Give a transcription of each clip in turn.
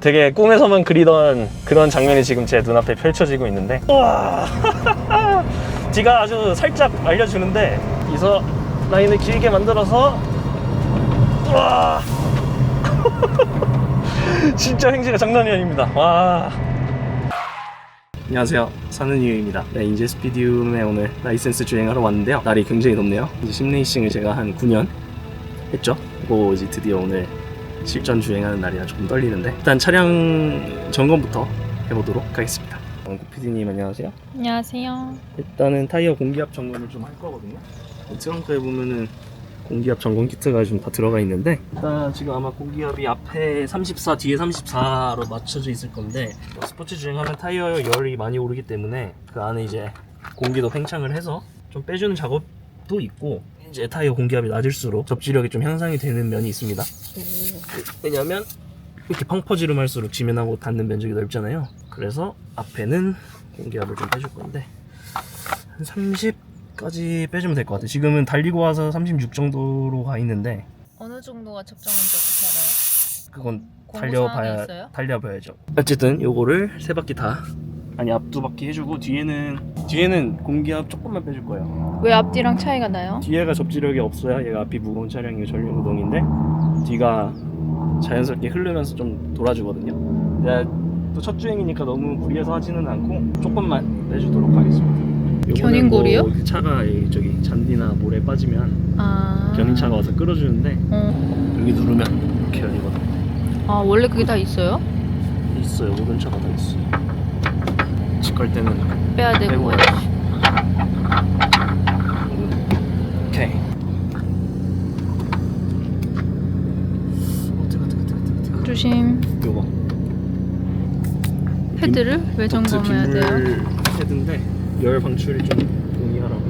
되게 꿈에서만 그리던 그런 장면이 지금 제 눈앞에 펼쳐지고 있는데. 와. 뒤가 아주 살짝 알려주는데 이서 라인을 길게 만들어서. 와. 진짜 행지가 장난이 아닙니다. 와. 안녕하세요. 사는 이유입니다. 네, 인제 스피디움에 오늘 라이센스 주행하러 왔는데요. 날이 굉장히 덥네요. 이제 심레이싱을 제가 한 9년 했죠? 그리고 이제 드디어 오늘 실전 주행하는 날이라 조금 떨리는데 일단 차량 점검부터 해보도록 하겠습니다. 원구 PD님 안녕하세요. 안녕하세요. 일단은 타이어 공기압 점검을 좀 할 거거든요. 트렁크에 보면은 공기압 점검 키트가 좀 다 들어가 있는데 일단 지금 아마 공기압이 앞에 34 뒤에 34로 맞춰져 있을 건데 스포츠 주행하면 타이어 열이 많이 오르기 때문에 그 안에 이제 공기도 팽창을 해서 좀 빼주는 작업도 있고 이제 타이어 공기압이 낮을수록 접지력이 좀 향상이 되는 면이 있습니다 왜냐면 이렇게 펑퍼지름 할수록 지면하고 닿는 면적이 넓잖아요 그래서 앞에는 공기압을 좀 빼줄 건데 한 30까지 빼주면 될 것 같아요 지금은 달리고 와서 36 정도로 가 있는데 어느 정도가 적정한지 어떻게 알아요? 그건 달려봐야 있어요? 달려봐야죠. 어쨌든 요거를 세 바퀴 다 아니 앞두 바퀴 해주고 뒤에는 뒤에는 공기압 조금만 빼줄 거예요. 왜 앞뒤랑 차이가 나요? 뒤에가 접지력이 없어야 얘가 앞이 무거운 차량이 전륜 구동인데 뒤가 자연스럽게 흐르면서 좀 돌아주거든요. 내가 또 첫 주행이니까 너무 무리해서 하지는 않고 조금만 빼주도록 하겠습니다. 요거는 견인골이요? 뭐그 차가 이 저기 잔디나 모래 빠지면 아. 견인차가 와서 끌어주는데 어. 여기 누르면 이렇게 열리거든요. 아 원래 그게 다 있어요? 있어요. 모든 차가 다 있어. 집 갈 때는 빼야 되고. 오케이. 어. 조심. 요거. 헤드를 왜 점검해야 돼요? 헤드인데 열 방출이 좀 용이하라고.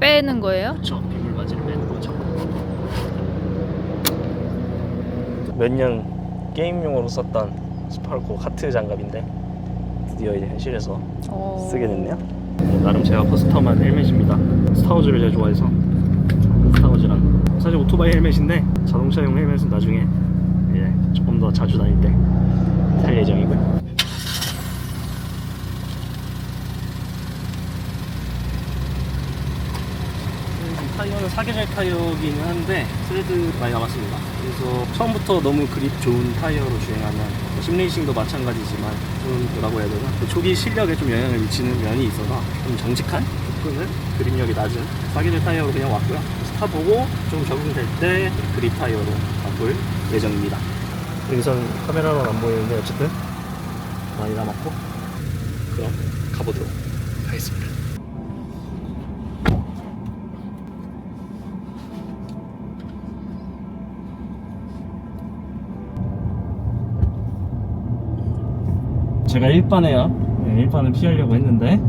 빼는 거예요? 그렇죠. 빗물 바지를 빼는 거죠. 몇 년 게임용으로 썼던 스파르코 카트 장갑인데 드디어 이제 현실에서 어. 쓰게 됐네요. 뭐 나름 제가 커스텀한 헬멧입니다. 스타워즈를 제가 좋아해서 스타워즈랑 사실 오토바이 헬멧인데 자동차용 헬멧은 나중에 이제 조금 더 자주 다닐 때 살 예정이고요. 이 타이어는 사계절 타이어기는 한데 트레드 많이 남았습니다. 그래서 처음부터 너무 그립 좋은 타이어로 주행하면 뭐 심레이싱도 마찬가지지만 좀 뭐라고 해야 되나 그 초기 실력에 좀 영향을 미치는 면이 있어서 좀 정직한 조금은 그립력이 낮은 사계절 타이어로 그냥 왔고요. 타 보고 좀 적응될 때 그립 타이어로 바꿀 예정입니다. 여기선 카메라로는 안 보이는데 어쨌든 많이 남았고 그럼 가보도록 하겠습니다. 제가 1반에요. 네, 1반을 피하려고 했는데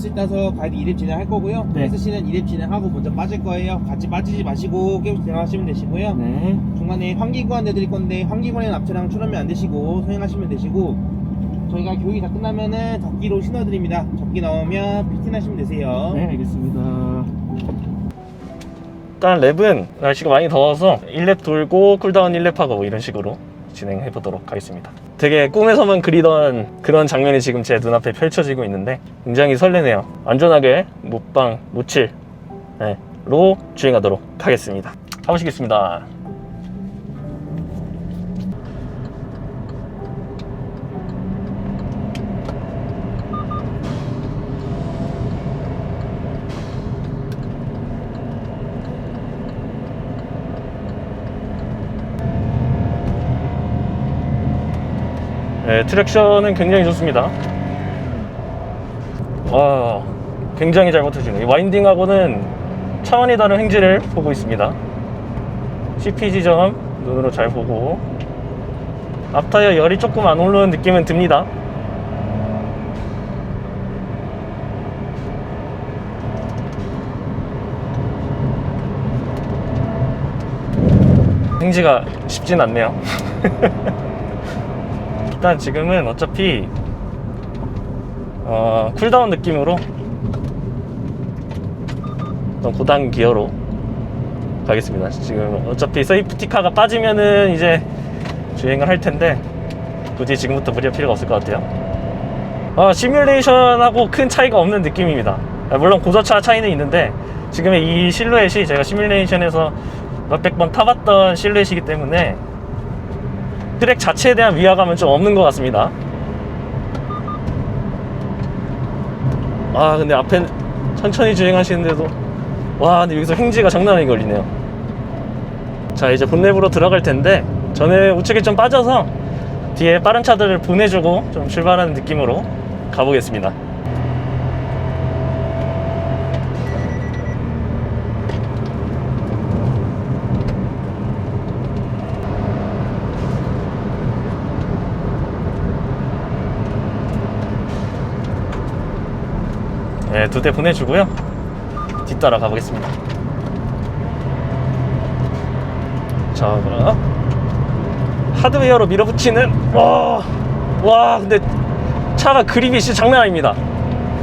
시 따서 가이드 2렙 진행할 거고요. 네. 네. 씨는 2렙 진행하고 먼저 빠질 거예요. 같이 빠지지 마시고 계속 진행하시면 되시고요. 네. 중간에 환기구간 내드릴 건데 환기구간에는 앞차량 출하면 안 되시고 서행하시면 되시고 저희가 교육이 다 끝나면은 덮기로 신어드립니다. 접기 나오면 피팅하시면 되세요. 네, 알겠습니다. 일단 랩은 날씨가 많이 더워서 1랩 돌고 쿨다운 1랩 하고 뭐 이런 식으로 진행해 보도록 하겠습니다. 되게 꿈에서만 그리던 그런 장면이 지금 제 눈앞에 펼쳐지고 있는데 굉장히 설레네요. 안전하게 무빵 무칠 네, 로 주행하도록 하겠습니다. 가보시겠습니다. 네, 트랙션은 굉장히 좋습니다. 와, 굉장히 잘 버텨주네요. 이 와인딩하고는 차원이 다른 행지를 보고 있습니다. CP 지점 눈으로 잘 보고 앞타이어 열이 조금 안 오르는 느낌은 듭니다. 행지가 쉽진 않네요. 일단 지금은 어차피 어, 쿨다운 느낌으로 고단 기어로 가겠습니다. 지금 어차피 세이프티카가 빠지면은 이제 주행을 할 텐데 굳이 지금부터 무리할 필요가 없을 것 같아요. 아, 시뮬레이션하고 큰 차이가 없는 느낌입니다. 아, 물론 고저차 차이는 있는데 지금의 이 실루엣이 제가 시뮬레이션에서 몇백 번 타봤던 실루엣이기 때문에 트랙 자체에 대한 위화감은 좀 없는 것 같습니다. 아 근데 앞에 천천히 주행하시는데도 와 근데 여기서 횡지가 장난 아니게 걸리네요 자 이제 본랩으로 들어갈 텐데 전에 우측에 좀 빠져서 뒤에 빠른 차들을 보내주고 좀 출발하는 느낌으로 가보겠습니다 네, 두 대 보내주고요. 뒤따라 가보겠습니다. 자, 그럼 하드웨어로 밀어붙이는 와, 와, 근데 차가 그립이 진짜 장난 아닙니다.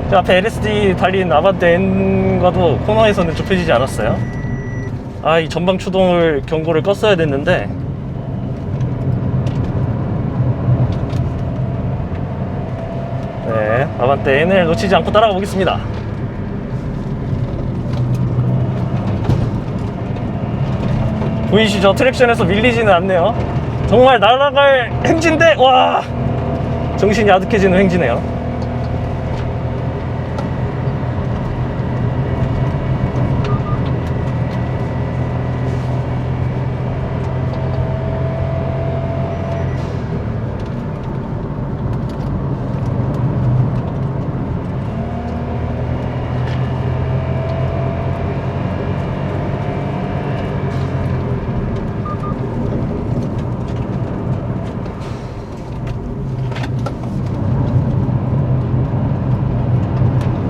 저 앞에 LSD 달린 아반떼 N과도 코너에서는 좁혀지지 않았어요. 아, 이 전방 추동을 경고를 껐어야 됐는데 네, 아반떼 N을 놓치지 않고 따라가 보겠습니다. 보이시죠? 트랙션에서 밀리지는 않네요. 정말 날아갈 행진데, 와! 정신이 아득해지는 행진이에요.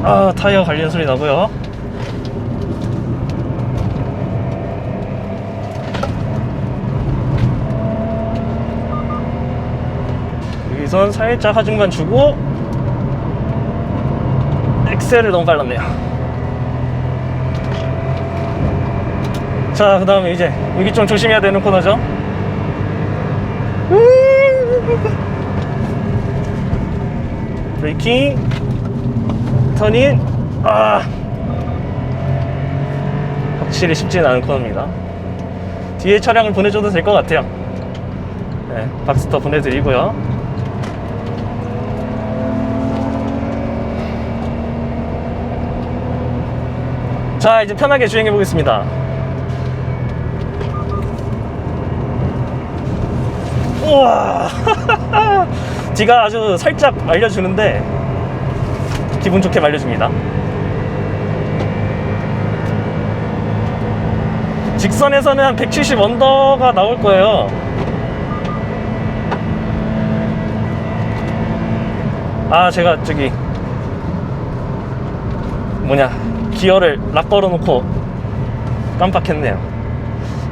아, 타이어 갈리는 소리 나고요. 여기선 살짝 하중만 주고 엑셀을 너무 빨랐네요. 자, 그 다음에 이제 여기 좀 조심해야 되는 코너죠. 브레이킹 터닝 아 확실히 쉽지는 않은 코너입니다. 뒤에 차량을 보내줘도 될 것 같아요. 네, 박스터 보내드리고요. 자 이제 편하게 주행해 보겠습니다. 우와. 뒤가 아주 살짝 말려주는데 기분 좋게 말려줍니다. 직선에서는 한 170 언더가 나올 거예요. 아, 제가 저기 뭐냐 기어를 락 걸어놓고 깜빡했네요.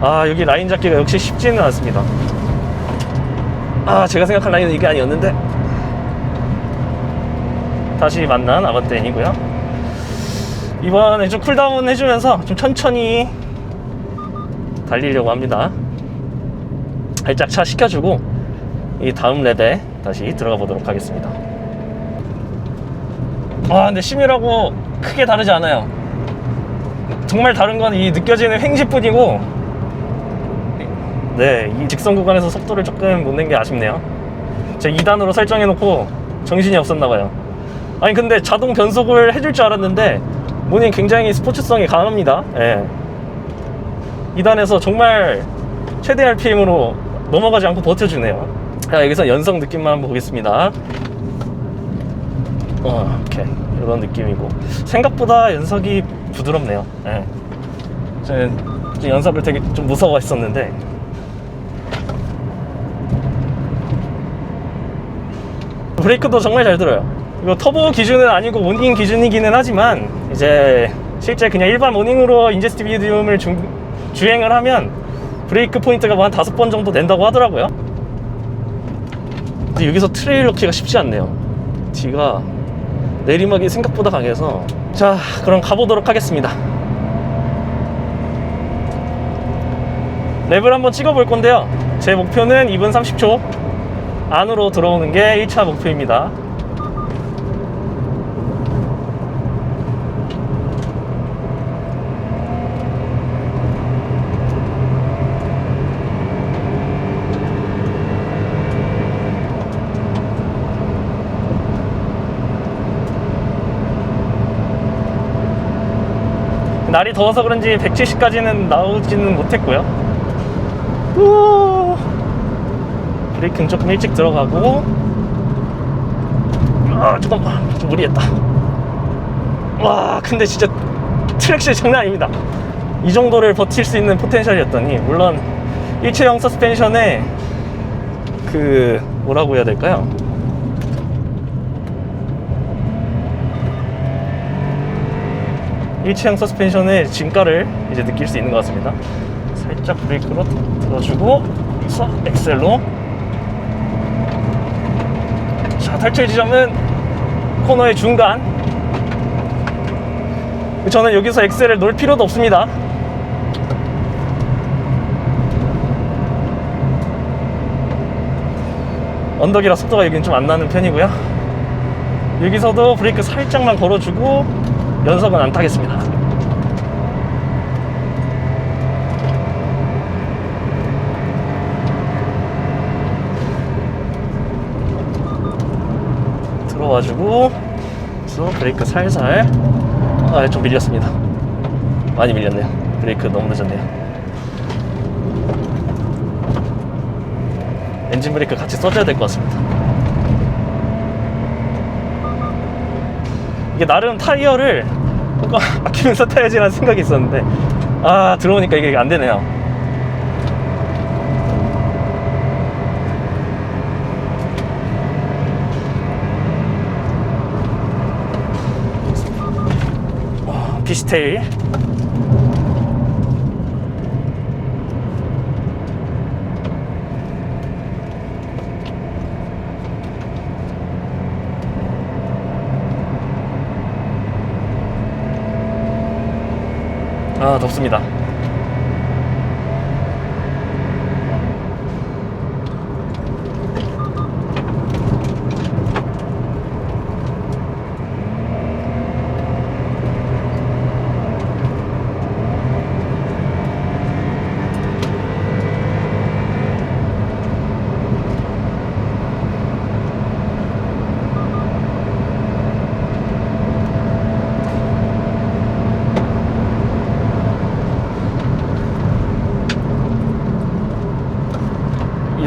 아, 여기 라인 잡기가 역시 쉽지는 않습니다. 아, 제가 생각한 라인은 이게 아니었는데. 다시 만난 아반떼인이고요. 이번에 좀 쿨다운 해주면서 좀 천천히 달리려고 합니다. 살짝 차 식혀주고 이 다음 랩에 다시 들어가 보도록 하겠습니다. 아 근데 심이라고 크게 다르지 않아요. 정말 다른 건 이 느껴지는 횡지뿐이고 네, 이 직선 구간에서 속도를 조금 못 낸 게 아쉽네요. 제가 2단으로 설정해 놓고 정신이 없었나 봐요. 아니 근데 자동 변속을 해줄 줄 알았는데 모닝 굉장히 스포츠성이 강합니다. 예. 2단에서 정말 최대 RPM으로 넘어가지 않고 버텨주네요. 자 여기서 연성 느낌만 한번 보겠습니다. 어, 오케이 이런 느낌이고 생각보다 연석이 부드럽네요. 예. 좀 연석을 되게 좀 무서워했었는데 브레이크도 정말 잘 들어요. 이거 터보 기준은 아니고 모닝 기준이기는 하지만 이제 실제 그냥 일반 모닝으로 인제스트 미디움을 주, 주행을 하면 브레이크 포인트가 뭐 한 다섯 번 정도 낸다고 하더라고요. 근데 여기서 트레일러 키가 쉽지 않네요. 뒤가 내리막이 생각보다 강해서 자 그럼 가보도록 하겠습니다. 랩을 한번 찍어볼 건데요. 제 목표는 2분 30초 안으로 들어오는 게 1차 목표입니다. 날이 더워서 그런지 170까지는 나오지는 못했고요. 우 브레이크는 조금 일찍 들어가고 아 잠깐만 좀 무리했다. 와 근데 진짜 트랙실 장난 아닙니다. 이 정도를 버틸 수 있는 포텐셜이었더니 물론 일체형 서스펜션에 그 뭐라고 해야 될까요? 일체형 서스펜션의 진가를 이제 느낄 수 있는 것 같습니다. 살짝 브레이크로 들어주고 여기서 엑셀로 자 탈출 지점은 코너의 중간 저는 여기서 엑셀을 놓을 필요도 없습니다. 언덕이라 속도가 여기는 좀 안 나는 편이고요. 여기서도 브레이크 살짝만 걸어주고 연석은 안 타겠습니다. 들어와주고 브레이크 살살 아좀 밀렸습니다. 많이 밀렸네요. 브레이크 너무 늦었네요. 엔진 브레이크 같이 써줘야 될 것 같습니다. 이게 나름 타이어를 조금 아끼면서 타야지라는 생각이 있었는데 아 들어오니까 이게 안 되네요. 어, 피시테일 아 덥습니다.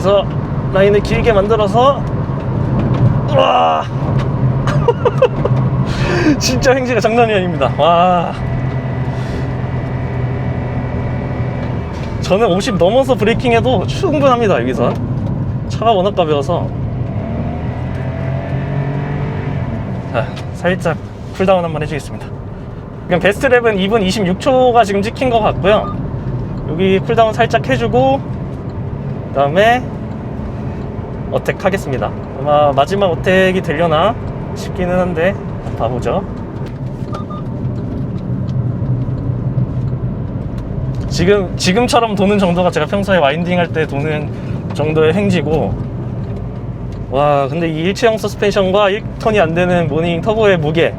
이서 라인을 길게 만들어서 와. 진짜 행지가 장난이 아닙니다. 와. 저는 50 넘어서 브레이킹해도 충분합니다 여기선 차가 워낙 가벼워서. 자 살짝 쿨다운 한번 해주겠습니다. 그럼 베스트 랩은 2분 26초가 지금 찍힌 것 같고요. 여기 쿨다운 살짝 해주고 그 다음에 어택 하겠습니다. 아마 마지막 어택이 되려나 싶기는 한데 봐보죠. 지금 지금처럼 도는 정도가 제가 평소에 와인딩 할 때 도는 정도의 행지고 와 근데 이 일체형 서스펜션과 1톤이 안 되는 모닝 터보의 무게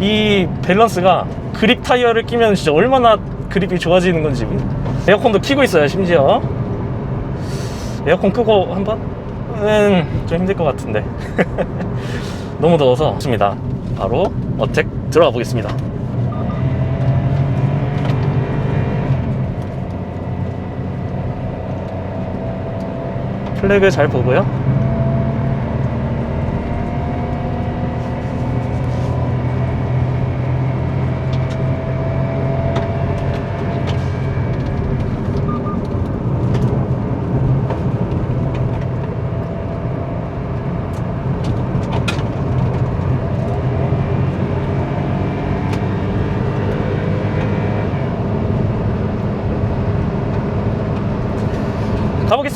이 밸런스가 그립 타이어를 끼면 진짜 얼마나 그립이 좋아지는 건지. 에어컨도 키고 있어요 심지어. 에어컨 끄고 한번? 은 좀 힘들 것 같은데. 너무 더워서. 좋습니다. 바로 어택 들어가 보겠습니다. 플래그 잘 보고요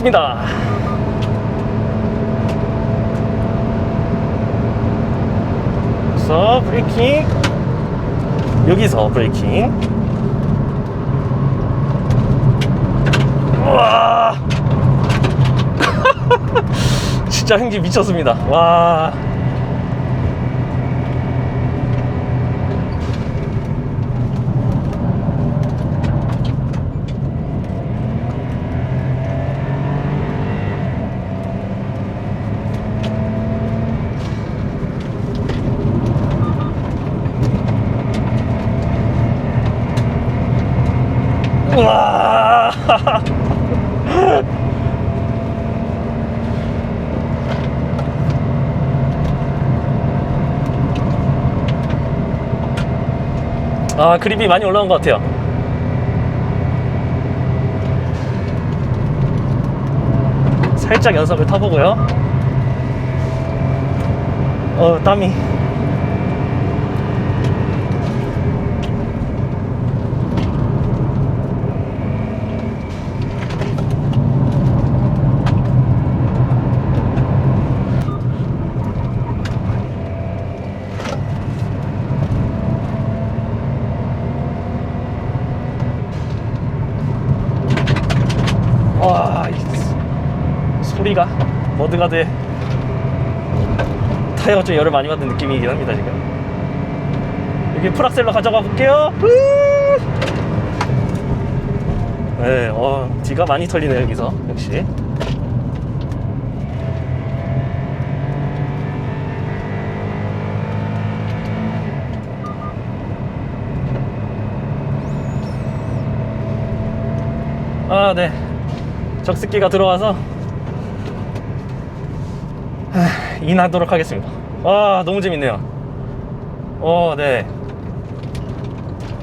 가보겠습니다. 여기서 브레이킹. 여기서 브레이킹. 와. 진짜 행진 미쳤습니다. 와와 아 그립이 많이 올라온 것 같아요. 살짝 연습을 타보고요. 어 땀이 와, 이 소리가 머드가드에 타이어가 좀 열을 많이 받는 느낌이긴 합니다 지금. 여기 풀악셀러 가져가 볼게요. 후! 네, 어, 뒤가 많이 털리네요 여기서 역시. 아, 네. 적습기가 들어와서 인하도록 하겠습니다. 와 너무 재밌네요. 어, 네.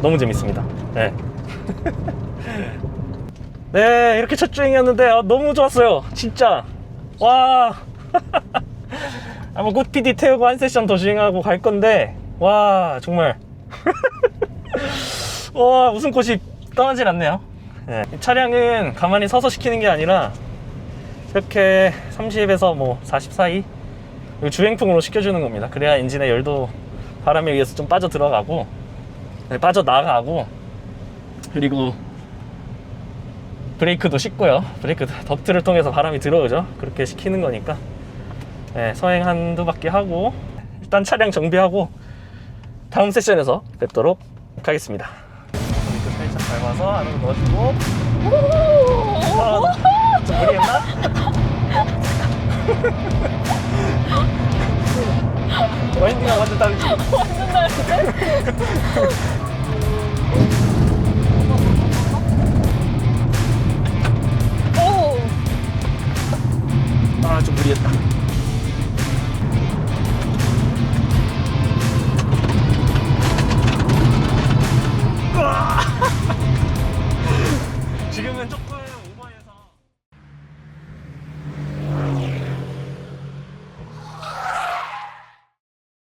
너무 재밌습니다. 네. 네, 이렇게 첫 주행이었는데 아, 너무 좋았어요. 진짜. 와. 아마 굿 PD 태우고 한 세션 더 주행하고 갈 건데 와 정말 와 웃음꽃이 떠나질 않네요. 네. 이 차량은 가만히 서서 시키는 게 아니라 이렇게 30에서 뭐 40 사이 이 주행풍으로 시켜주는 겁니다. 그래야 엔진의 열도 바람에 의해서 좀 빠져 들어가고 네, 빠져 나가고 그리고 브레이크도 씻고요. 브레이크 덕트를 통해서 바람이 들어오죠. 그렇게 시키는 거니까 네, 서행 한두 바퀴 하고 일단 차량 정비하고 다음 세션에서 뵙도록 하겠습니다. 브레이크 살짝 밟아서 안으로 넣어주고 아, 좀 무리했나? 완전 다르지? 완전 다른데?